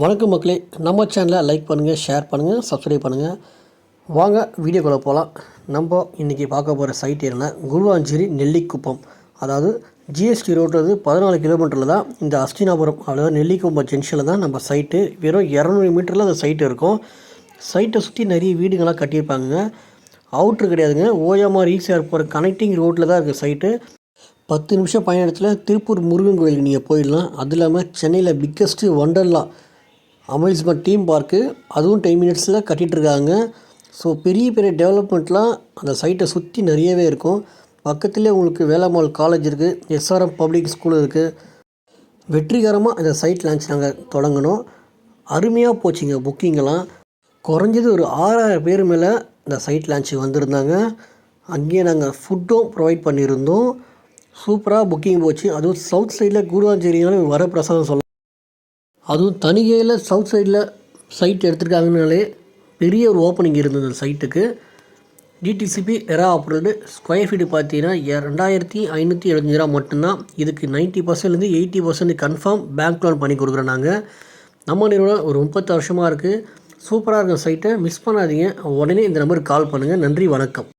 வணக்கம் மக்களே நம்ம சேனலை லைக் பண்ணுங்கள் ஷேர் பண்ணுங்கள் சப்ஸ்கிரைப் பண்ணுங்கள் வாங்க வீடியோக்குள்ளே போகலாம் நம்ம இன்றைக்கி பார்க்க போகிற சைட் என்ன குருவாஞ்சேரி நெல்லிக்குப்பம். அதாவது ஜிஎஸ்டி ரோட்லேருந்து பதினாலு கிலோமீட்டரில் தான் இந்த அஸ்தினாபுரம் அதாவது நெல்லிக்குப்பம் ஜங்ஷனில் தான் நம்ம சைட்டு வெறும் இரநூறு மீட்டரில் அந்த சைட்டு இருக்கும். சைட்டை சுற்றி நிறைய வீடுங்களாம் கட்டியிருப்பாங்க அவுட்ரு கிடையாதுங்க. ஓஎம்ஆர் ஈஸியாக போகிற கனெக்டிங் ரோட்டில் தான் இருக்குது சைட்டு பத்து நிமிஷம் பயணத்தில் திருப்பூர் முருகன் கோயிலுக்கு நீங்கள் போயிடலாம். அது இல்லாமல் சென்னையில் biggest Wonderla amusement theme park அதுவும் டென் மினிட்ஸில் கட்டிகிட்ருக்காங்க. ஸோ பெரிய பெரிய டெவலப்மெண்ட்லாம் அந்த சைட்டை சுற்றி நிறையவே இருக்கும். பக்கத்துலேயே உங்களுக்கு வேளாமால் காலேஜ் இருக்குது எஸ்ஆர்எம் பப்ளிக் ஸ்கூல் இருக்குது வெற்றிகரமாக அந்த சைட் லான்ச் நாங்கள் தொடங்கினோம். அருமையாக போச்சுங்க புக்கிங்கெல்லாம். குறைஞ்சது ஒரு ஆறாயிரம் பேர் மேலே இந்த சைட் லான்ச்சுக்கு வந்திருந்தாங்க. அங்கேயே நாங்கள் ஃபுட்டும் ப்ரொவைட் பண்ணியிருந்தோம். சூப்பராக புக்கிங் போச்சு. அதுவும் சவுத் சைடில் குருவாஞ்சேரினாலும் வரப்பிரசாதம் சொல்லலாம் அதுவும் தனிகையில் சவுத் சைடில் சைட் எடுத்திருக்காங்கனாலே பெரிய ஒரு ஓப்பனிங் இருந்தது அந்த சைட்டுக்கு டிடிசிபி எரா அப்படின்னு ஸ்கொயர் ஃபீட்டு பார்த்தீங்கன்னா ரெண்டாயிரத்தி ஐநூற்றி எழுபத்தஞ்சு ரூபா மட்டும்தான் இதுக்கு ninety பர்சன்ட்லேருந்து eighty percent confirm bank loan பண்ணி கொடுக்குறோம் நாங்கள் நம்ம நிறுவனம் ஒரு முப்பத்து வருஷமாக இருக்குது சூப்பராக இருக்கும் சைட்டை மிஸ் பண்ணாதீங்க. உடனே இந்த நம்பருக்கு கால் பண்ணுங்கள் நன்றி வணக்கம்.